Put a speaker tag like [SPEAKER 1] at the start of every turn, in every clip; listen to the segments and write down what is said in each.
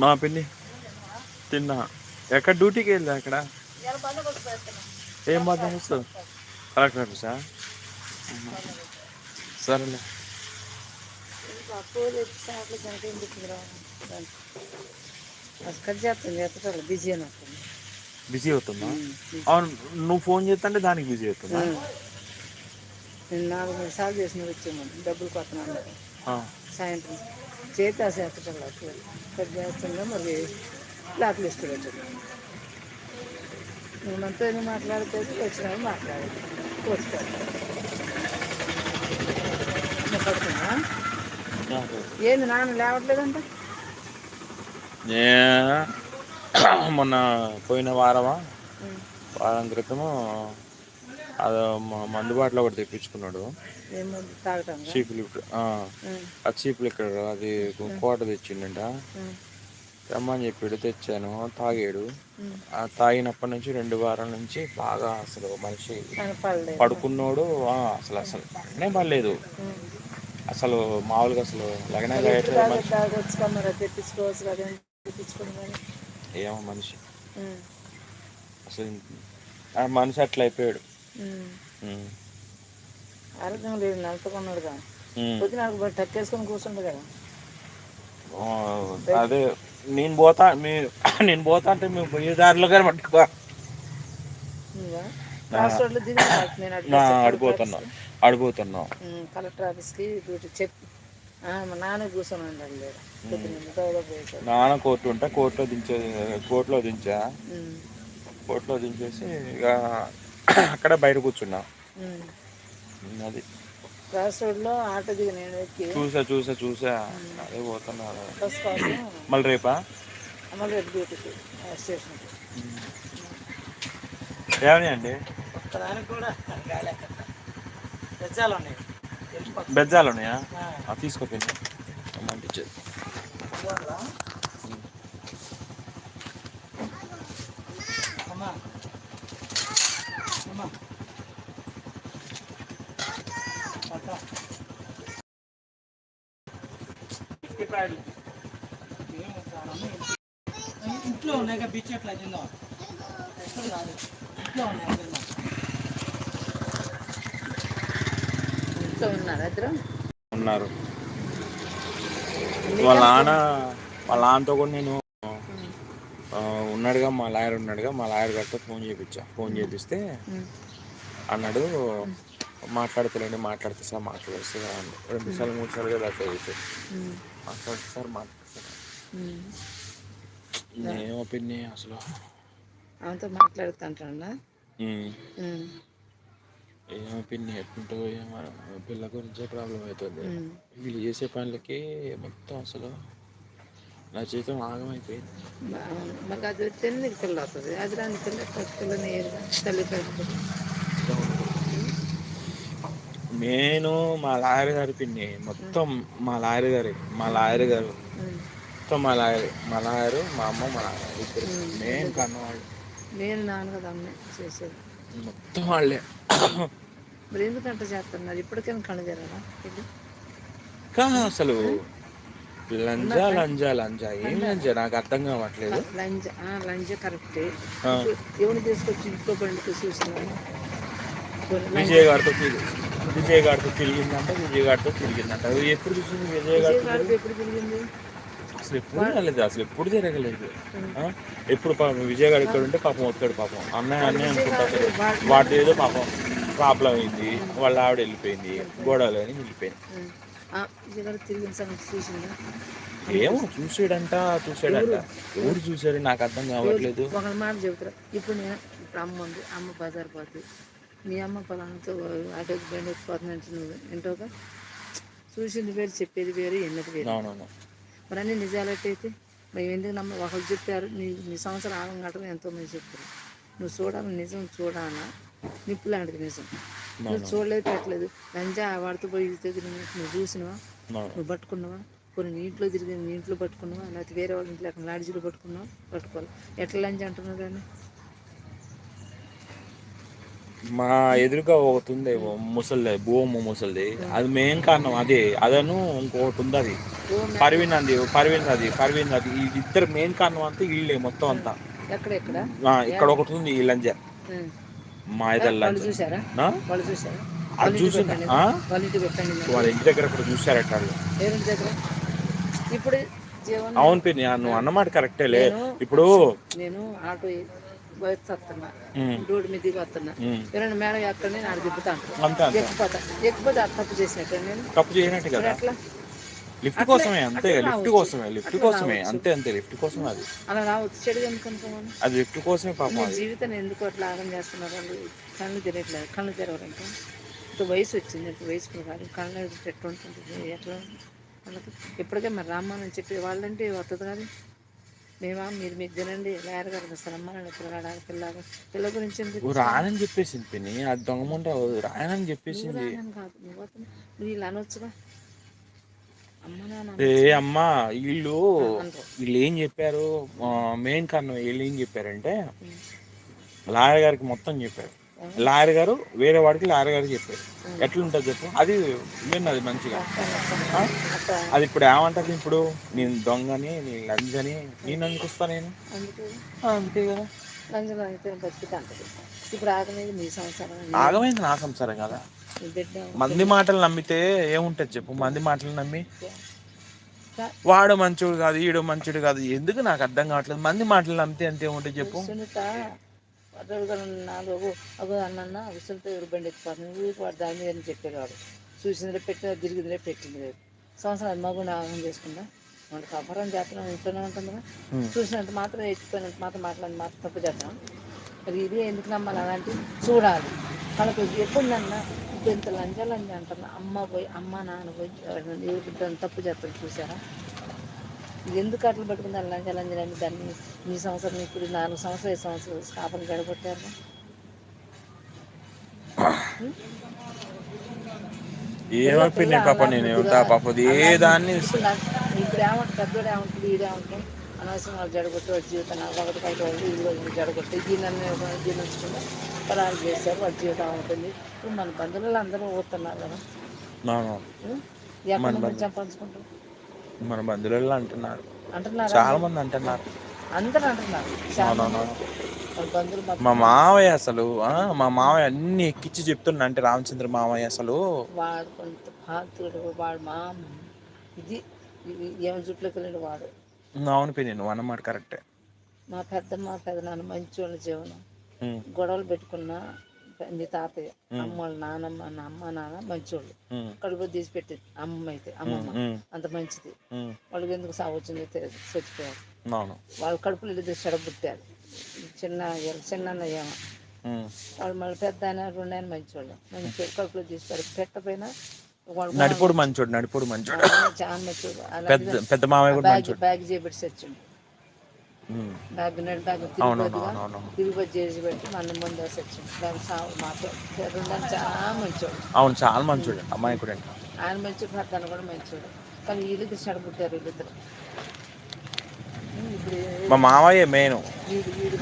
[SPEAKER 1] మా పిన్ని తిన్నా. ఎక్కడ డ్యూటీకి వెళ్ళా అక్కడ? ఏం బాధ కలెక్టర్ ఆఫీసా సరేలే.
[SPEAKER 2] బిజీ
[SPEAKER 1] బిజీ అవుతుందా అవును నువ్వు ఫోన్ చేస్తే దానికి బిజీ అవుతుందా
[SPEAKER 2] నేను నాలుగు సార్లు చేసిన వచ్చాము డబ్బులు
[SPEAKER 1] కొత్త
[SPEAKER 2] సాయంత్రం చేతి ఆ ఎత్తటం కట్ చేస్తుందా మరి బ్లాక్ లిస్ట్ నువ్వు మనతో ఏదో మాట్లాడితే వచ్చినావు మాట్లాడదు వచ్చుకోవాలి. ఏంది నాన్న లేవట్లేదంట?
[SPEAKER 1] మొన్న పోయిన వారమా? వారం క్రితము మందు బాటలో ఒకటి తెప్పించుకున్నాడు.
[SPEAKER 2] ఏమో తాగటం
[SPEAKER 1] చీప్ లిక్విడ్ ఆ, చీప్ లిక్విడ్ అది కోట తెచ్చిండంట. రమ్మని చెప్పాడు తెచ్చాను తాగాడు. ఆ తాగినప్పటి నుంచి రెండు వారాల నుంచి బాగా అసలు మనిషి పడుకున్నోడు. అసలు అసలు పడనే పడలేదు. అసలు మామూలుగా అసలు లగనే ఏమో మనిషి. అసలు మనిషి అట్లా అయిపోయాడు.
[SPEAKER 2] ఆరోగ్యం లేదు నలుపుకున్నాడు కదా. పొద్దున నాకు టక్కేసుకొని కూర్చుండు కదా.
[SPEAKER 1] అదే నేను పోతా మీ నేను పోతా అంటే మేము పోయే దారిలో కానీ పట్టుకో అడిపోతున్నాం అడిపోతున్నాం
[SPEAKER 2] కలెక్టర్ ఆఫీస్కి చెప్పి నాన్న కూర్చొని
[SPEAKER 1] నాన్న కోర్టు ఉంటే కోర్టులో దించే కోర్టులో దించా. కోర్టులో దించేసి ఇక అక్కడ బయట కూర్చున్నా. అది.
[SPEAKER 2] క్రాస్ రోడ్లో ఆటో దిగి నేను ఎక్కి.
[SPEAKER 1] చూసా చూసా చూసా. అదే పోతున్నా.
[SPEAKER 2] బస్ కోసం
[SPEAKER 1] మళ్ళీ రేపా?
[SPEAKER 2] డ్యూటీకి స్టేషన్కి
[SPEAKER 1] ఏమని అండి?
[SPEAKER 2] ఒక్కదానికి కూడా గాలేక గజాలు ఉన్నాయి.
[SPEAKER 1] బెజ్జాలు ఉన్నాయా?
[SPEAKER 2] ఆ,
[SPEAKER 1] ఆ, తీసుకోపోయింది అమ్మంటించేది
[SPEAKER 2] ఇవ్వాలా? అమ్మా అమ్మా అక్క. ఏమో సార్, అమ్మ ఇంట్లో- ఉన్నాయి కదా బిచ్చి అట్లా తిందాం? ఎక్కడ కాదు ఇంట్లో ఉన్నాయి తిందాం ఇంట్లో ఉన్నారు ఇద్దరు?
[SPEAKER 1] ఉన్నారు. వాళ్ళ నాన్న వాళ్ళ నాన్నతో కూడా నేను ఉన్నాడుగా మా లాయర్ ఉన్నాడుగా మా లాయర్ గారితో ఫోన్ చేయించా ఫోన్ చేపిస్తే అన్నాడు మాట్లాడతలేండి మాట్లాడితే సార్ మాట్లాడేస్తే రెండు సార్లు మూడు సార్లు కదా అయితే మాట్లాడితే సార్ మాట్లాడితే ఏం ఒపీనియన్ అసలు
[SPEAKER 2] ఆమెతో మాట్లాడుతుంటాడా
[SPEAKER 1] ఉమ్. ఏం ఒపీనియన్ ఎట్లుంటుందో ఏమో పిల్ల గురించే ప్రాబ్లం అవుతుంది. వీళ్ళు చేసే పనులకి మొత్తం అసలు నా జీవితం ఆగమైపోయింది
[SPEAKER 2] మాకు అది నీకు పిల్ల వస్తుంది అది రాని పిల్ల కొత్త పిల్లని ఏరుగా తల్లి పెట్టుకుని
[SPEAKER 1] నేను మా లాయర్ గారి పిన్ని మొత్తం మా లాయర్ గారి మా లాయర్ గారు మొత్తం మా లాయర్ మా లాయరు మా అమ్మ మా నాన్న ఇద్దరు నేను కన్నవాళ్ళు.
[SPEAKER 2] నేను నాన్న కదా అమ్మే చేసేది.
[SPEAKER 1] మొత్తం వాళ్ళే.
[SPEAKER 2] మరి ఎందుకంటే చేస్తున్నారు? ఇప్పటికైనా కణజారా ఇది
[SPEAKER 1] కా అసలు. లంజా లంజా లంజా. ఏం లంజా. నాకు అర్థం కావట్లేదు.
[SPEAKER 2] కరెక్టే.
[SPEAKER 1] ఆ.
[SPEAKER 2] ఎవరిని తీసుకొచ్చి ఇంట్లో బండికి
[SPEAKER 1] విజయ్ గారితో విజయ్ గారితో తిరిగిందంట విజయ్ గారితో తిరిగిందంట. ఎప్పుడు చూసింది విజయ్ గారితో
[SPEAKER 2] గారికి ఎప్పుడు తిరిగింది?
[SPEAKER 1] అసలు ఎప్పుడు రాలేదు అసలు ఎప్పుడు జరగలేదు? ఎప్పుడు పాపం విజయ్ గారు ఇక్కడ ఉంటే పాపం వస్తాడు పాపం. అన్నయ్య అన్నయ్య అనుకుంటాడు వాటి ఏదో పాపం. ప్రాబ్లం అయింది. వాళ్ళ ఆవిడ వెళ్ళిపోయింది. గొడవలు అని వెళ్ళిపోయింది ఏమో చూసాడంట చూసాడంట. ఎవరు? చూసాడు నాకు అర్థం కావట్లేదు.
[SPEAKER 2] ఒక మాట చెబుతారా. ఇప్పుడు నేను ఇప్పుడు అమ్మ ఉంది. అమ్మ బజార్ పోతుంది మీ అమ్మ పొలాలతో అటోకి బండి ఎక్కిపోతుందంటే నువ్వు వింటావుగా చూసింది వేరు చెప్పేది వేరు ఎన్నది వేరు. మరి అన్ని నిజాలు ఎట్టయితే మేము ఎందుకు నమ్మ? ఒకరు చెప్పారు నీ నీ సంవత్సరం ఆగం గంటలు ఎంతో మంది చెప్తారు నువ్వు చూడాలి నిజం చూడాలా? నిప్పు లాంటిది నిజం. నువ్వు చూడలేదు పెట్టలేదు లంజా వాడితో పోయి నువ్వు చూసినావా? నువ్వు పట్టుకున్నావా? కొన్ని నీ ఇంట్లో తిరిగి నీ ఇంట్లో పట్టుకున్నావా? లేకపోతే వేరే వాళ్ళ ఇంట్లో అక్కడ లాడ్జీలో పట్టుకున్నావా? పట్టుకోవాలి. ఎట్లా లంచ్ అంటున్నావు దాన్ని?
[SPEAKER 1] మా ఎదురుగా ఒకటి ఉంది ముసలిది భూమ ముసలిది. అది మెయిన్ కారణం అదే. అదను ఇంకొకటి ఉంది అది పర్వీన్ అది పర్వీన్ అది పర్వీన్ అది. ఇద్దరు మెయిన్ కారణం అంతా వీళ్ళే మొత్తం అంతా. ఇక్కడ ఒకటి ఉంది ఈ లంజ. మా లంజ
[SPEAKER 2] చూసారా? వాళ్ళు చూసారా
[SPEAKER 1] అది చూసి?
[SPEAKER 2] వాళ్ళ
[SPEAKER 1] ఇంటి దగ్గర అక్కడ చూసారట వాళ్ళు
[SPEAKER 2] ఇప్పుడు
[SPEAKER 1] అవును పిన్ని నువ్వు అన్నమాట కరెక్టేలే ఇప్పుడు
[SPEAKER 2] నేను ఆటో బయట వస్తున్నా. రోడ్డు మీద దిగి వస్తున్నా ఎవరైనా మేడం ఎక్కడ నేను ఆడ ఎక్కిపోతా. ఎక్కిపోతే తప్పు చేసినట్టు నేను.
[SPEAKER 1] తప్పు చేయనట్టు
[SPEAKER 2] మరి
[SPEAKER 1] కదా లిఫ్ట్ కోసమే అంతే లిఫ్ట్. కోసమే లిఫ్ట్ కోసమే. అంతే అంతే లిఫ్ట్ కోసమే అది.
[SPEAKER 2] అలా రావచ్చు చెడు ఎందుకు అనుకోమని
[SPEAKER 1] అది లిఫ్ట్ కోసమే పాపం అది.
[SPEAKER 2] జీవితాన్ని ఎందుకు అట్లా ఆగం చేస్తున్నారు వాళ్ళు కళ్ళు తిరగట్లేదు కళ్ళు తెరవరంట. ఇంత వయసు వచ్చింది ఇంత వయసు ప్రకారం కళ్ళు ఎట్లా ఉంటుంది? ఎట్లా? వాళ్ళకి ఇప్పటికే మరి రామ్మని చెప్పి వాళ్ళంటే వస్తుంది కాదు. మేమా మీరు మీరు తినండి లేరు గారు వస్తారు అమ్మానండి పిల్లగాడు పిల్లగా పిల్ల గురించి
[SPEAKER 1] రానని చెప్పేసింది పిన్ని అది దొంగమంట రానని చెప్పేసింది.
[SPEAKER 2] కాదు నువ్వు వీళ్ళు అనొచ్చుగా?
[SPEAKER 1] ఏ అమ్మా వీళ్ళు వీళ్ళు ఏం చెప్పారు? మెయిన్ కారణం వీళ్ళు ఏం చెప్పారంటే లాయర్ గారికి మొత్తం చెప్పారు. లాయర్ గారు వేరే వాడికి లాయర్ గారికి చెప్పారు. ఎట్లుంటుంది చెప్పు? అది విన్నది మంచిగా. అది ఇప్పుడు ఏమంటది ఇప్పుడు? నేను దొంగని నేను లంజని నేను ఎందుకు వస్తా నేను? అంతే కదా.
[SPEAKER 2] ఇప్పుడు మీ సంసారం.
[SPEAKER 1] ఆగమైంది నా సంసారం కదా. మంది మాటలు నమ్మితే ఏముంటది చెప్పు? మంది మాటలు నమ్మి వాడు మంచోడు కాదు ఈడు మంచోడు కాదు. ఎందుకు నాకు అర్థం కావట్లేదు? మంది మాటలు నమ్మితే అంతే ఏముంటుంది చెప్పు?
[SPEAKER 2] అన్న ఎవరు బండి దాని మీద చెప్పేవాడు చూసిందిలే పెట్టిన తిరిగిందిలే పెట్టింది లేదు సంవత్సరం మగుని ఆగం చేసుకుందా మనకి అపరం చేస్తున్నాం ఇంట్లోనే ఉంటుందిగా
[SPEAKER 1] ఉమ్.
[SPEAKER 2] చూసినంత మాత్రం ఎత్తిపోయినంత మాత్రం మాట్లాడి మాత్రం తప్పు చేద్దాం. మరి ఇది ఎందుకు నమ్మాలి? అలాంటి చూడాలి. వాళ్ళకి ఎప్పుడన్నా ఇప్పుడు ఇంత లంజ లంజ అంటున్నా. అమ్మ పోయి అమ్మ నాన్న పోయి బిడ్డ తప్పు చేస్తారు చూసారా? ఇది ఎందుకు అట్లా పెట్టుకుంది అలా లంజ లంజ అని దాన్ని ఈ సంవత్సరం ఇప్పుడు నాలుగు సంవత్సరాలు ఐదు సంవత్సరాలు స్థాపన గడగొట్టారు?
[SPEAKER 1] ఏమైపోయింది పాప నేను ఏమిటా? పాప ఏ దాన్ని
[SPEAKER 2] ఇప్పుడు ఏమంటారు పెద్దోడు ఏమంటాడు ఈడేమంటాడు అనవసరం వాళ్ళు జడగొట్టి జీవితం ఒకటి కలిసి వాళ్ళు వీళ్ళు జడగొట్టి దీన్ని జీర్ణించకుండా పరాలు చేశారు వాడి జీవితం ఉంటుంది ఇప్పుడు మన బంధువులు అందరూ పోతున్నారు కదా? ఎక్కడ సంపాదించుకుంటారు?
[SPEAKER 1] మన బంధువులలో అంటున్నారు.
[SPEAKER 2] అంటున్నారా?
[SPEAKER 1] చాలా మంది అంటున్నారు.
[SPEAKER 2] అందరూ అంటున్నారు. వాళ్ళ బంధువులు మా
[SPEAKER 1] మావయ్య అసలు ఆ, మా మావయ్య అన్ని ఎక్కిచ్చి చెప్తున్నా అంటే రామచంద్ర మావయ్య అసలు.
[SPEAKER 2] వాడు కొంత పాత్రుడు వాడు మా ఇది ఏమి జుట్లోకి వెళ్ళిన వాడు.
[SPEAKER 1] అవును పిన్ని నువ్వు అన్నమాట కరెక్టే.
[SPEAKER 2] మా పెద్ద మా పెద్ద నాన్న మంచి వాళ్ళ జీవనం. గొడవలు పెట్టుకున్న మీ తాతయ్య అమ్మ వాళ్ళ నాన్నమ్మ నా అమ్మ నాన్న మంచోళ్ళు. కడుపు తీసి పెట్టేది అమ్మమ్మ అయితే అమ్మమ్మ అంత మంచిది. వాళ్ళకి ఎందుకు సాగు వచ్చిందో చచ్చిపోయారు. వాళ్ళ కడుపులు ఇద్దరు చెడబుట్టారు చిన్న చిన్న ఏమో. వాళ్ళు మళ్ళీ పెద్ద ఆయన రెండు ఆయన మంచివాళ్ళు మంచి కడుపులో తీసి పెట్టకపోయినా వాళ్ళు
[SPEAKER 1] నడిపోడు మంచోడు నడిపోడు మంచోడు.
[SPEAKER 2] చాలా
[SPEAKER 1] పెద్ద కూడా
[SPEAKER 2] బ్యాగ్
[SPEAKER 1] మంచోడు.
[SPEAKER 2] బ్యాగ్ చేపెట్టి చచ్చిండు.
[SPEAKER 1] ఉమ్,
[SPEAKER 2] బ్యాగ్ తిరుగుబడి చేసి పెట్టి మన ముందు వేసి వచ్చిండు బ్యాగ్ రెండు చాలా మంచివాడు
[SPEAKER 1] అవును చాలా మంచోడు. అమ్మాయి కూడా
[SPEAKER 2] ఆయన మంచి భర్తను కూడా మంచివాడు కానీ వీళ్ళిద్దరు చెడబుట్టారు వీళ్ళిద్దరు ఇప్పుడు
[SPEAKER 1] మా మావయ్య మెయిన్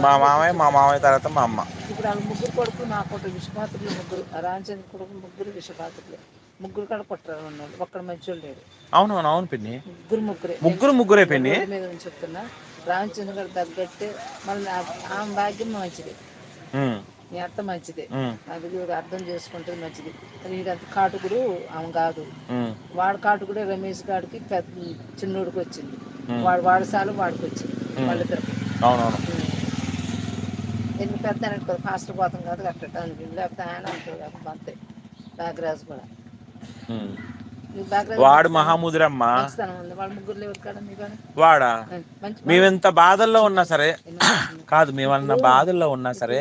[SPEAKER 1] మా మావయ్య మా మావయ్య తర్వాత మా అమ్మ.
[SPEAKER 2] ఇప్పుడు వాళ్ళ ముగ్గురు కొడుకు నా కొడుకు విషపాత్రులు ముగ్గురు రామచంద్ర కొడుకు ముగ్గురు విషపాత్రులే ముగ్గురు కాడ కొట్టరు ఉన్నాడు ఒక్కడ మంచోడు లేడు
[SPEAKER 1] అవును అవును అవును పిన్ని.
[SPEAKER 2] ముగ్గురు ముగ్గురే.
[SPEAKER 1] ముగ్గురు ముగ్గురే పిన్ని.
[SPEAKER 2] మీద చెప్తున్నా. రామచంద్ర గారు తగ్గట్టే మళ్ళీ ఆమె భాగ్యం మంచిది. నీ అత్త మంచిదే. అది అర్థం చేసుకుంటే మంచిది. వీడంత కాటుకుడు ఆమె కాదు. వాడు కాటుకుడే రమేష్ గాడికి పెద్ద చిన్నోడికి వచ్చింది. వాడు వాడసాలు వాడికి వచ్చింది వాళ్ళిద్దరికి. ఎందుకు పెద్ద అనుకో ఫాస్ట్ పోతాం కాదు అనిపింది లేకపోతే ఆయన లేకపోతే అంతే. బ్యాగ్రాజ్ కూడా.
[SPEAKER 1] వాడు మహాముద్రమ్మ. వాడా? మేమెంత బాధల్లో ఉన్నా సరే కాదు మేమన్న బాధల్లో ఉన్నా సరే.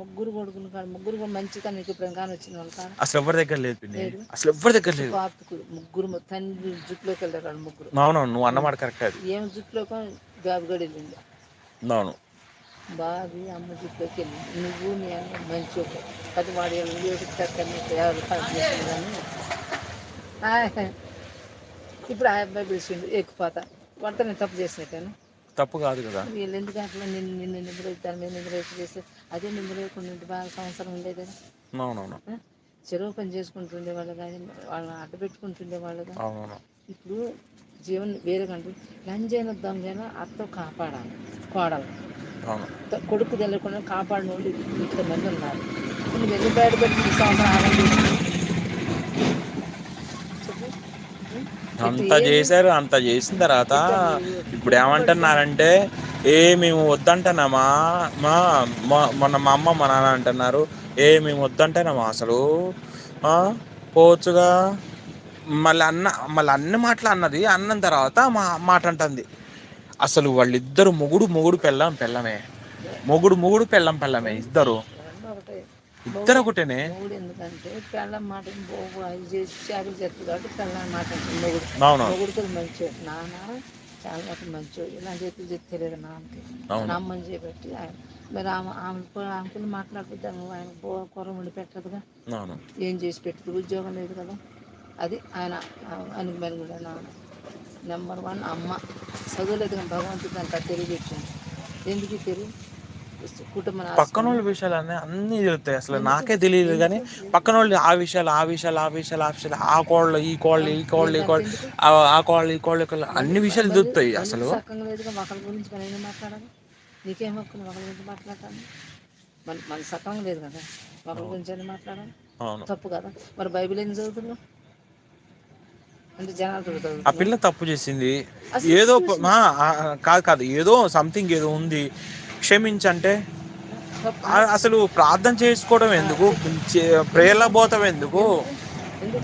[SPEAKER 2] ముగ్గురు కొడుకులు ముగ్గురు మంచిగా నీకు కానీ వచ్చిన వాళ్ళు
[SPEAKER 1] అసలు ఎవరి దగ్గర లేదు పిన్ని. అసలు ఎవరి దగ్గర లేదు.
[SPEAKER 2] ముగ్గురు తండ్రి జుట్టులోకి వెళ్ళారు వాళ్ళు ముగ్గురు.
[SPEAKER 1] అవునవును నువ్వు అన్నమాట కరెక్ట్ అది.
[SPEAKER 2] ఏం జుట్టులోకి బాబు గడి వెళ్ళింది
[SPEAKER 1] అవును.
[SPEAKER 2] బాబి అమ్మ జుట్టులోకి వెళ్ళింది నువ్వు నీ అన్న మంచి అది వాడు ఎవరు ఆ, ఇప్పుడు ఆ అబ్బాయి పిలిచిండు ఎక్కుపోతా వాడితో నేను తప్పు చేసినట్టాను?
[SPEAKER 1] తప్పు కాదు కదా.
[SPEAKER 2] వీళ్ళు ఎందుకు అట్లా నిన్ను నిన్ను నిద్ర దాని మీద నిద్ర చేస్తే అదే నిద్ర లేకుండా బాగా సంవత్సరం ఉండేది
[SPEAKER 1] అవునవును?
[SPEAKER 2] చెరువు పని చేసుకుంటుండే వాళ్ళు కానీ వాళ్ళని అడ్డు పెట్టుకుంటుండే వాళ్ళు
[SPEAKER 1] అవునవును
[SPEAKER 2] ఇప్పుడు జీవన్ వేరే కంటే లంజైన దొంగైనా అత్తో కాపాడాలి కోడలు. కొడుకు తెలియకుండా కాపాడిన వాళ్ళు ఇంతమంది ఉన్నారు. నువ్వు ఎన్ని బయటపెట్టి ఈ సంవత్సరం ఆనందించి చెప్పు ఉం?
[SPEAKER 1] అంత చేశారు అంత చేసిన తర్వాత ఇప్పుడు ఏమంటున్నారంటే ఏ మేము వద్దంటున్నామా? మా మొన్న మా అమ్మ మా నాన్న అంటున్నారు. ఏ మేము వద్దంటున్నామా అసలు? పోవచ్చుగా? మళ్ళీ అన్న మళ్ళీ అన్ని మాటలు అన్నది అన్న తర్వాత మా మాట అంటుంది. అసలు వాళ్ళిద్దరు మొగుడు మొగుడు పెళ్ళం పెళ్ళమే. మొగుడు మొగుడు పెళ్ళం పెళ్ళమే ఇద్దరు. ఇద్దరు ఒకటేనే
[SPEAKER 2] మొగుడు ఎందుకంటే పెళ్ళం మాట చేసి చేపలు చేస్తుంది కాబట్టి పెళ్ళం మాట మొగుడు
[SPEAKER 1] అవును
[SPEAKER 2] మొగుడుతో మంచోడు నాన్న చాలా ఒక మంచోడు ఇలా చెప్తే తెలియదు నాన్నకి.
[SPEAKER 1] అవును.
[SPEAKER 2] అమ్మని చేపెట్టి మరి ఆమె ఆమె ఆమెకి మాట్లాడుతుంటాను ఆయన కూర వండి పెట్టదుగా. ఏం చేసి పెట్టదు? ఉద్యోగం లేదు కదా. అది ఆయన మెరుగుడు నాన్న. నెంబర్ వన్ అమ్మ. చదువులేదు కానీ భగవంతుడు అంత తెలియజెచ్చింది ఎందుకు తెలివి? కుటుంబం
[SPEAKER 1] పక్కన వాళ్ళ విషయాలు అన్నీ అన్నీ తెలుస్తాయి. అసలు నాకే తెలియదు కానీ పక్కన వాళ్ళు ఆ విషయాలు ఆ విషయాలు ఆ విషయాలు ఆ విషయాలు ఆ కోళ్ళు ఈ కోళ్ళు ఈ కోళ్ళు ఈ కోళ్ళు ఆ- కోళ్ళు ఈ కోళ్ళు కోళ్ళు అన్ని విషయాలు తెలుస్తాయి అసలు.
[SPEAKER 2] గురించి మనం మాట్లాడాలి? నీకేం హక్కు గురించి మన మన లేదు కదా? ఒకరి గురించి అని మాట్లాడాలి?
[SPEAKER 1] అవును.
[SPEAKER 2] తప్పు కదా? మరి బైబిల్ ఏం చదువుతున్నావు?
[SPEAKER 1] ఆ పిల్ల తప్పు చేసింది. ఏదో కాదు కాదు. ఏదో సంథింగ్ ఏదో ఉంది. క్షమించంటే? అసలు ప్రార్థన చేసుకోవడం ఎందుకు? ప్రేయర్లో పోతాం ఎందుకు?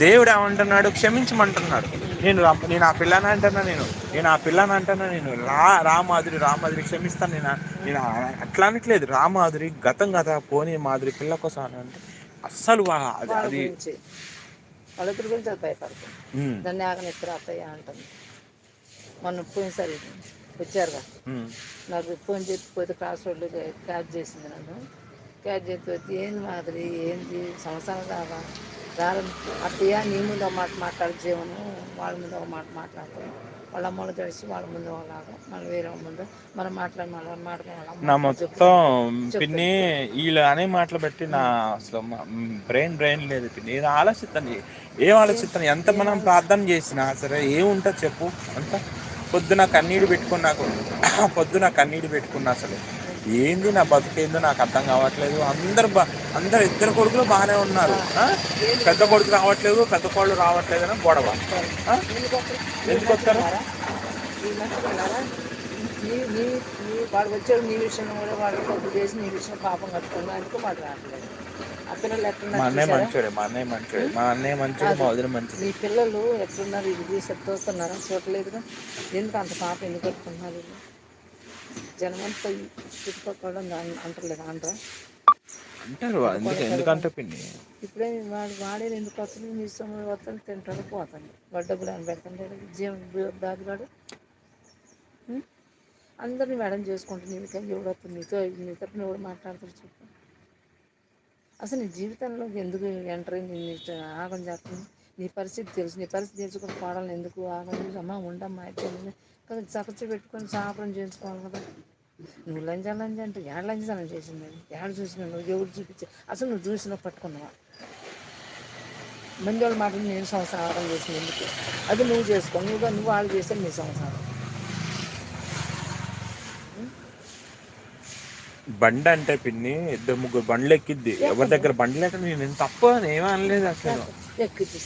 [SPEAKER 1] దేవుడు ఏమంటున్నాడు? క్షమించమంటున్నాడు. నేను నేను ఆ పిల్లని అంటున్నా నేను. నేను ఆ పిల్లని అంటున్నా నేను. రా రా మాధురి రా మాధురి క్షమిస్తాను నేను. నేను అట్లా అనట్లేదు. రా మాధురి గతం గత పోనీ మాధురి పిల్ల కోసం అని అంటే అస్సలు అది అది
[SPEAKER 2] గురించి. భయపడుతుంది దాన్ని ఆగనిస్తారు అత్తయ్య అంటుంది. మొన్న పోయినసారి వచ్చారుగా.
[SPEAKER 1] ఉమ్,
[SPEAKER 2] నాకు ఫోన్ చేసి పోతే క్లాస్ రోడ్లో క్యాచ్ చేసింది నన్ను. క్యాచ్ వచ్చి ఏంది మాదిరి ఏంది? సంవత్సరం కాదా రాను అత్తయ్య నీ ముందు ఒక మాట మాట్లాడు జీవను. వాళ్ళ ముందు ఒక మాట మాట్లాడతాను. వాళ్ళ అమ్మలు తెలిసి వాళ్ళ ముందు ఒకలాగా మళ్ళీ వేరే వాళ్ళ ముందు. మనం మాట్లాడి మళ్ళీ మాట్లాడాలి
[SPEAKER 1] నా మొత్తం పిన్ని వీళ్ళు అనే మాటలు బట్టి నా అసలు బ్రెయిన్ బ్రెయిన్ లేదు పిన్ని. నేను ఆలోచిస్తాను. ఏం ఆలోచిస్తాను? ఎంత మనం ప్రార్థన చేసినా సరే ఏముంటుంది చెప్పు. అంత పొద్దున కన్నీడు పెట్టుకున్నాకు పొద్దున కన్నీడు పెట్టుకున్నా అసలు. ఏంది నా బతుకేందో నాకు అర్థం కావట్లేదు. అందరు బా అందరు ఇద్దరు కొడుకులు బాగానే ఉన్నారు. పెద్ద కొడుకు రావట్లేదు పెద్ద కోళ్ళు రావట్లేదు అని గొడవ. ఎందుకు వస్తారు?
[SPEAKER 2] నీ నీ నీ వాడు వచ్చాడు నీ విషయంలో కూడా వాడు తప్పు చేసి నీ విషయం పాపం కట్టుకున్నా అందుకు మాట్లాడలేదు రావట్లేదు.
[SPEAKER 1] మా అన్నయ్య? మంచోడే మా అన్నయ్య మంచోడే. మా అన్నయ్య మంచోడు మా వదిన మంచిది
[SPEAKER 2] నీ పిల్లలు ఎట్లున్నారు? ఇది చూసి చూస్తున్నారా చూడలేదుగా. ఎందుకు అంత పాప ఎందుకు కట్టుకుంటున్నారు? వీళ్ళు జనమంతా చుట్టుపక్కల అంటలేదు? అంటారా?
[SPEAKER 1] అంటారు ఎందుకు ఎందుకంటే పిన్ని?
[SPEAKER 2] ఇప్పుడే వాడు వాడే ఎందుకు వస్తుంది? నీ సొమ్ము వస్తుంది తింటాడు పోతాడు. వాడు డబ్బులు అని పెడుతుంటాడు జీవం దాదిగాడు అందరిని మేడం చేసుకుంటూ నీతో ఎవడు వస్తుంది? నీతో నీతో ఎవడు మాట్లాడుతాడు చెప్పు. అసలు నీ జీవితంలో ఎందుకు ఎంటర్ నీ ఆగం చేస్తుంది. నీ పరిస్థితి తెలుసు. నీ పరిస్థితి తెలుసుకుని పాడాలని ఎందుకు ఆగం చూసి అమ్మ ఉండమ్మా అయితే ఉంది. కదా పెట్టుకొని సాపరం చేయించుకోవాలి కదా. నువ్వు లంజ లంజ అంటే ఏడు లంజానం చేసింది. ఏడ చూసిన నువ్వు ఎవరు చూపించి? అసలు నువ్వు చూసినా పట్టుకున్నావా? మంది వాళ్ళ మాటలు నేను సంసారం చేసిన ఎందుకు? అది నువ్వు చేసుకో. నువ్వు నువ్వు వాళ్ళు చేస్తే నీ సంసారం.
[SPEAKER 1] బండి అంటే పిన్ని ఇద్దరు ముగ్గురు బండ్లు ఎక్కిద్ది ఎవరి దగ్గర బండి లేక నేను నేను తప్పు అని ఏమీ అనలేదు అసలు.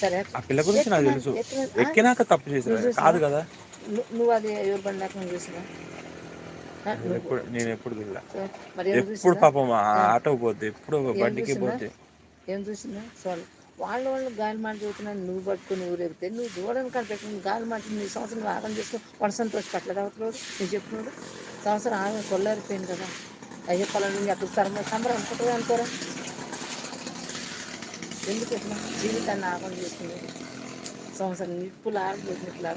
[SPEAKER 2] సరే.
[SPEAKER 1] ఆ పిల్ల గురించి నాకు తెలుసు.
[SPEAKER 2] ఎక్కిన-
[SPEAKER 1] ఎక్కినాక తప్పు చేసిన. కాదు కదా.
[SPEAKER 2] నువ్వు అది ఎవరు బండి లేకుండా చూసినా?
[SPEAKER 1] నేను ఎప్పుడు నేను ఎప్పుడు చూడలే. పాపం ఆటో పోద్ది ఎప్పుడు బండికి పోద్ది.
[SPEAKER 2] ఏం చూసిందా చాలు వాళ్ళ వాళ్ళు గాలి మాట చదువుతున్నాను నువ్వు పట్టుకుని ఊరేగితే నువ్వు దూడని కనిపెట్టుకుని గాలి మాట నీ సంవత్సరం ఆగం చేసుకుని వాడు సంతోషపట్లేదు అవుతున్నాడు నువ్వు చెప్పినాడు సంవత్సరం ఆగం కొల్లారిపోయింది కదా. అయ్యే పొలం ఎక్కడ సరమ సంబరం అనుకుంటుంది అనుకోరా? ఎందుకు ఇట్లా జీవితాన్ని ఆగం చేసుకునేది సంవత్సరం నిప్పులు ఆరబోతుంది నిప్పులు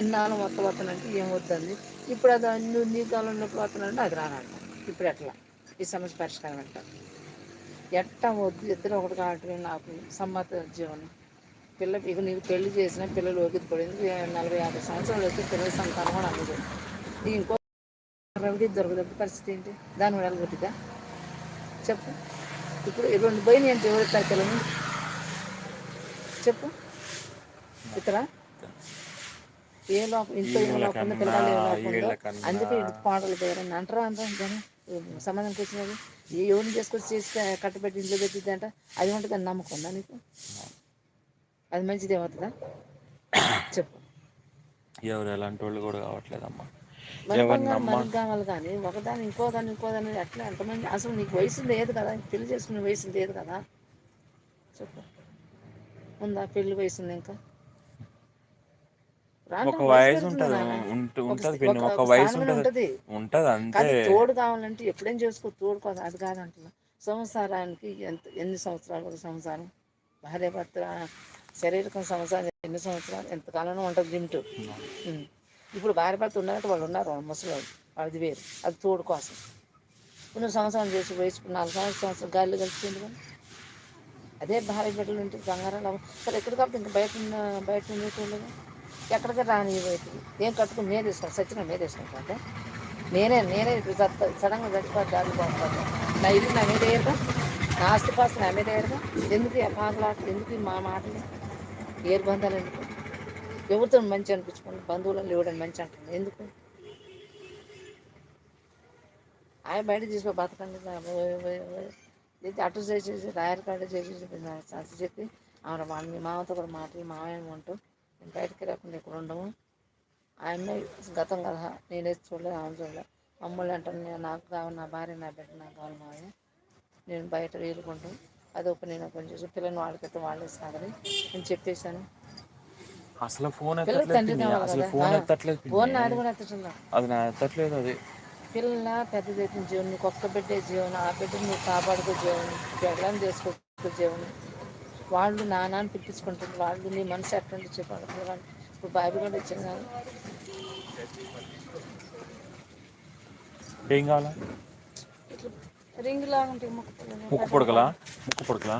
[SPEAKER 2] ఎన్నాళ్ళు మొత్తం వస్తానంటే ఏం వద్దండి? ఇప్పుడు అది నువ్వు నీ ఉన్నప్పుడు వస్తానంటే అది రానంట ఇప్పుడు ఎట్లా? ఈ సమస్య పరిష్కారం అంట. ఎట్టా వద్దు ఇద్దరు ఒకటి కాబట్టి నాకు సమ్మత జీవనం. పిల్ల ఇక నీకు పెళ్ళి చేసిన పిల్లలు ఓపిక పడింది నలభై యాభై సంవత్సరాలు వచ్చి పిల్లల సంతానం కూడా అందదు ఇంకో రెమెడీ దొరకదప్పుడు పరిస్థితి ఏంటి? దాని కూడా వెళ్ళగొట్టిదా చెప్పు. ఇప్పుడు రెండు పోయినాయి అంటే ఎవరు తరకలు చెప్పు. ఇతర? ఏ లోపం? ఇంట్లో ఏ లోపం పిల్లలు ఏ లోపం అందుకే పాటలు పేరని అంటారా అంటారు కానీ సంబంధంకి వచ్చినది ఏ ఎవరిని చేసుకొచ్చి చేసి కట్టబెట్టి ఇంట్లో పెట్టిద్ది అంట? అది ఉంటుంది అని నమ్మకం ఉందా నీకు? అది మంచిది ఏమవుతుందా? చెప్పు.
[SPEAKER 1] ఎవరు? ఎలాంటి వాళ్ళు కూడా కావట్లేదమ్మా. ఎవరిని
[SPEAKER 2] కావాలి కానీ ఒకదాని ఇంకోదాన్ని ఇంకోదాన్ని అట్లా ఎంతమంది అసలు నీకు వయసు లేదు కదా పెళ్ళి చేసుకునే వయసు లేదు కదా. చెప్పు. ఉందా పెళ్ళి వయసు ఉంది ఇంకా?
[SPEAKER 1] ఒక వయసు ఉంటది ఉంటది పిన్ని
[SPEAKER 2] ఒక-
[SPEAKER 1] వయసు ఉంటది
[SPEAKER 2] ఉంటది.
[SPEAKER 1] అంతే.
[SPEAKER 2] తోడు కావాలంటే ఎప్పుడేం చేసుకో తోడు కోసం అది కాదంటున్నా సంసారానికి ఎంత ఎన్ని సంవత్సరాలు ఒక సంసారం? భార్య భర్త శరీరకం సంసారం ఎన్ని సంవత్సరాలు? ఎంతకాలంలో ఉంటుంది లిమిట్? ఉం. ఇప్పుడు భార్య భర్త ఉన్నారంటే వాళ్ళు ఉన్నారు ముసలి అది వేరు. అది తోడు కోసం. కొన్ని సంవత్సరం చేసి వయసు నాలుగు సంవత్సరాలు సంవత్సరం గాలిలో కలిసిపోయింది కానీ అదే భార్య బిడ్డలు ఉంటే బంగారాలు అవ్వ- సరే ఎక్కడ కాబట్టి ఇంకా బయట ఉన్న బయట ఉండేటోళ్ళు ఎక్కడికి రాని బయటకి? ఏం కట్టుకుని మీద తీసుకుంటాను సచిన మీద తీసుకుంటా నేనే నేనే ఇప్పుడు చత్త సడన్గా చచ్చిపోతే దారి పోతాను నా ఇల్లు నా మీద ఏరుగా నా ఆస్తిపాస్తి నా మీద ఏరుగా ఎందుకు ఈ ఎందుకు మా మాటలు? ఏరు బంధాలు ఎందుకు? ఎవరితో మంచి అనిపించుకోండి బంధువులను ఇవ్వడం మంచి అంటుంది ఎందుకు? ఆయన బయట తీసుకో బతకండి. అటు చేసేసి రాయర్ కార్డు చేసేసి అది చెప్పి ఆమె వాళ్ళ మీ మామతో కూడా మాటలు మామయ్య ఉంటూ నేను బయటకి రాకుండా ఇక్కడ ఉండము. ఆయన గతం కదా నేనే చూడలేదు ఆమె చూడలేదు మమ్మల్ని అంటాను నేను నాకు కావాలి నా భార్య నా బిడ్డ నాకు కావాలి మామయ్య. నేను బయట వీలుకుంటాం అది ఒక నేను కొంచెం చేసి పిల్లల్ని వాళ్ళకైతే వాళ్ళే సాగని నేను చెప్పేశాను.
[SPEAKER 1] అసలు ఫోన్ ఎత్తట్లేదు అసలు ఫోన్
[SPEAKER 2] ఆ.
[SPEAKER 1] ఎత్తట్లేదు పిన్ని.
[SPEAKER 2] ఫోన్ నాది కూడా ఎత్తుతున్నా
[SPEAKER 1] అది నా ఎత్తట్లేదు అది.
[SPEAKER 2] పిల్లల పెద్ద చేతిన జీవనం. నీకు ఒక్క బిడ్డే జీవనం. ఆ బిడ్డను నువ్వు కాపాడుకో జీవనం. పెళ్ళని చేసుకో జీవనం. వాళ్ళు నాన్నని పిలిపించుకుంటారు వాళ్ళు నీ మనసు ఎట్లా చెప్పాలి వాళ్ళు ఇప్పుడు బైబిల్ కూడా ఇచ్చింది కదా.
[SPEAKER 1] ఏం కావాలా?
[SPEAKER 2] రింగ్ లాగా ఉంటాయి పిల్లలు.
[SPEAKER 1] ముక్కు పొడకలా ముక్కు పొడకలా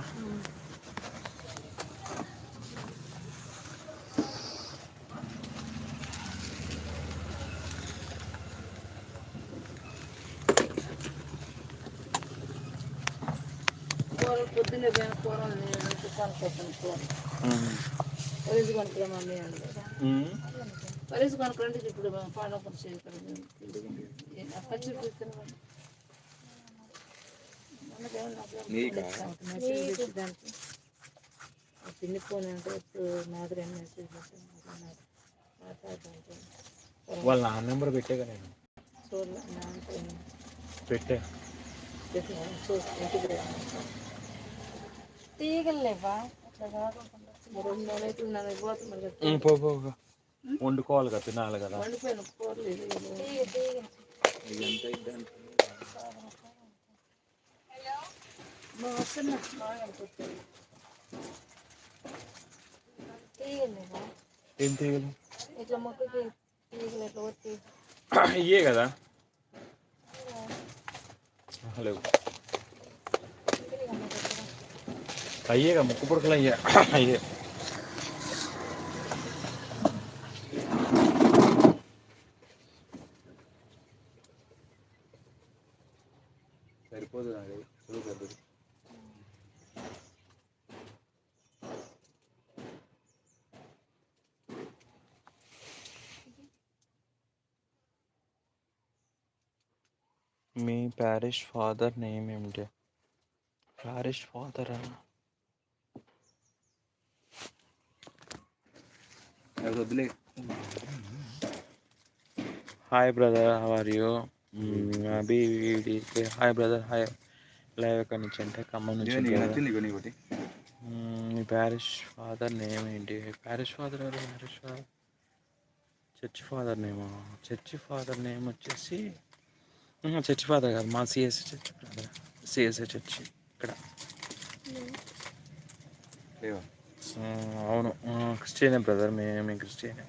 [SPEAKER 2] కూరలు పొద్దున్నే పోయిన కూరలు తుఫాను అంటే ఇప్పుడు పచ్చి పిన్ని ఫోన్ అంటే ఇప్పుడు మాదిరి మెసేజ్
[SPEAKER 1] వాళ్ళ నాన్న నెంబర్ పెట్టేగా నేను.
[SPEAKER 2] చూడలే నా
[SPEAKER 1] పెట్టే. వండుకోవాలి కదా తినాలి కదా. ఏం తీగలు?
[SPEAKER 2] ఇట్లా మొక్కకి తీగలు ఇట్లా
[SPEAKER 1] ఇయ్యే కదా. హలో అయ్యేగా ముక్కు పొడకలు అయ్యే అయ్యే సరిపోదు నాకు చదువు మీ ప్యారిష్ ఫాదర్ నేమ్ ఏమిటి ప్యారిష్ ఫాదర్ వదిలే. Hi brother how are you Abhi hi brother hi live ఎక్కడి నుంచి అంటే ఖమ్మం నుంచి. మ్మ్, మీ ప్యారిష్ ఫాదర్ నేమ్ ఏంటి? ప్యారిష్ ఫాదర్ ఎవరు? ప్యారిష్ ఫాదర్ చర్చ్ ఫాదర్ నేమా చర్చ్ ఫాదర్ నేమ్ వచ్చేసి చర్చ్ ఫాదర్ కాదు. మా CSC church brother CSC church ఇక్కడ. అవును. క్రిస్టియనే బ్రదర్ మేము క్రిస్టియనే.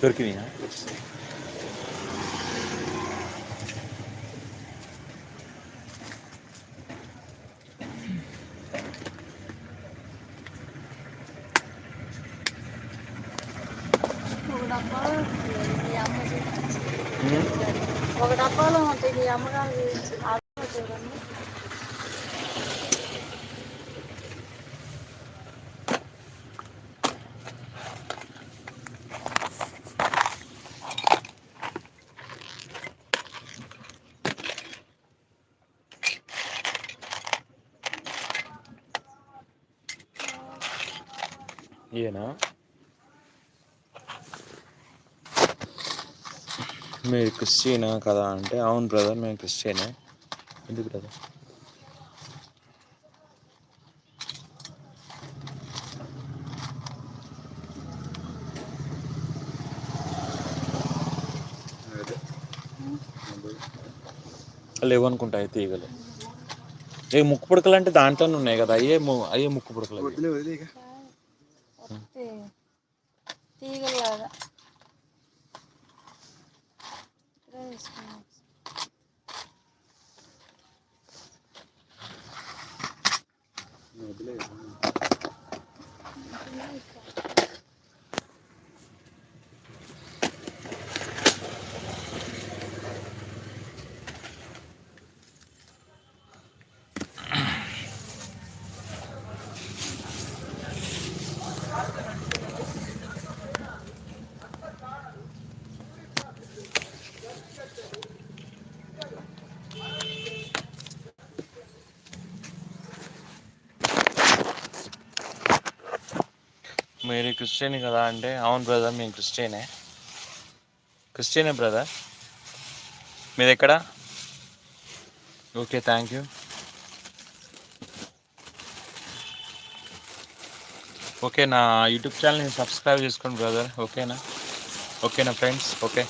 [SPEAKER 1] దొరికినాయా
[SPEAKER 3] డబ్బాలో మీ అమ్మ చూపించి
[SPEAKER 1] ఉమ్.
[SPEAKER 3] ఒక డబ్బాలో ఉంటాయి మీ అమ్మగారు చూపించి అర్థం చూడండి
[SPEAKER 1] ఈయన మీరు క్రిస్టియనా కదా అంటే అవును బ్రదర్ మేము క్రిస్టియనే. ఎందుకు బ్రదర్? లేవనుకుంటా అయితే తీగలు. ఏ ముక్కు పుడకలు అంటే దాంట్లోనే ఉన్నాయి కదా అయ్యే అయ్యే ముక్కు పుడకలు
[SPEAKER 3] తీగలాగా ఇక్కడే తీసుకున్నాం.
[SPEAKER 1] మీరు క్రిస్టియన్ కదా అంటే అవును బ్రదర్ మేము క్రిస్టియనే. క్రిస్టియనే బ్రదర్. మీది ఎక్కడ ఓకే థ్యాంక్ యూ. ఓకే నా యూట్యూబ్ ఛానల్ని సబ్స్క్రైబ్ చేసుకోండి బ్రదర్. ఓకేనా? ఓకేనా friends? Okay.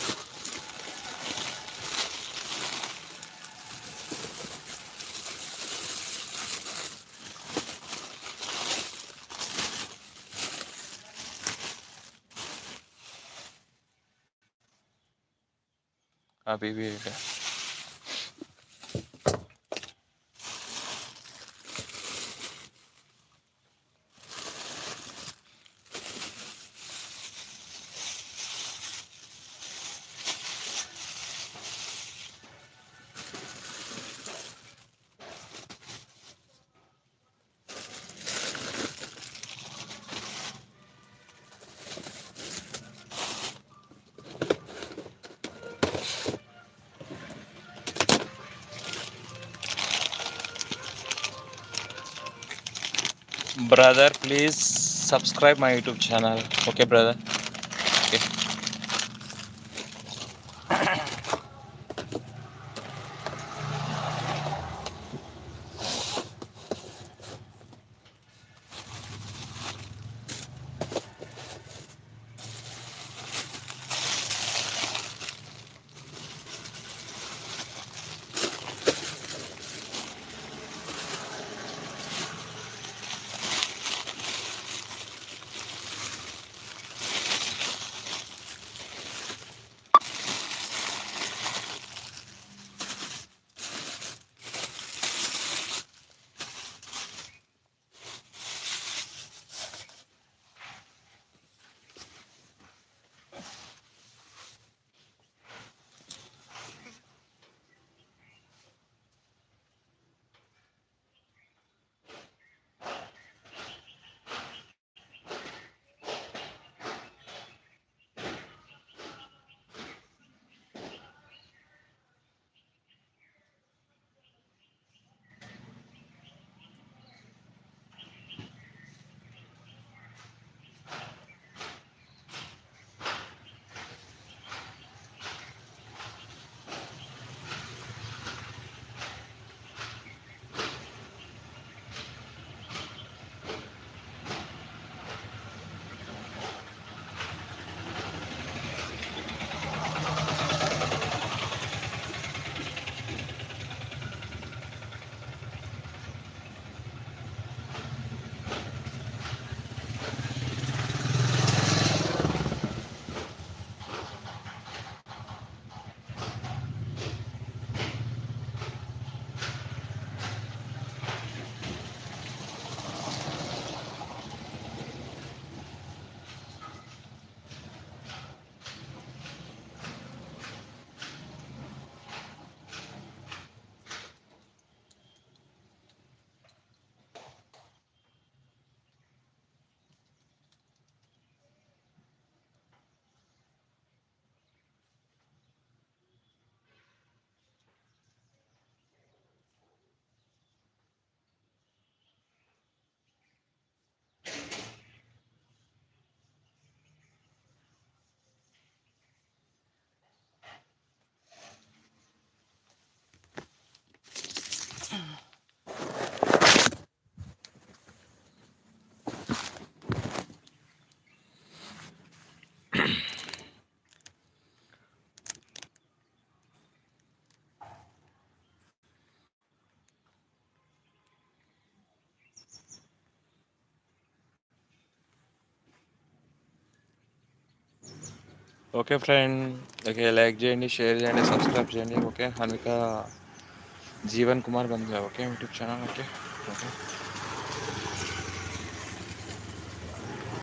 [SPEAKER 1] a vivir. Brother please subscribe my youtube channel okay brother okay friend okay like చేయండి షేర్ చేయండి సబ్స్క్రైబ్ చేయండి okay Hanvika Jeevan Kumar బంద్గా okay YouTube channel okay okay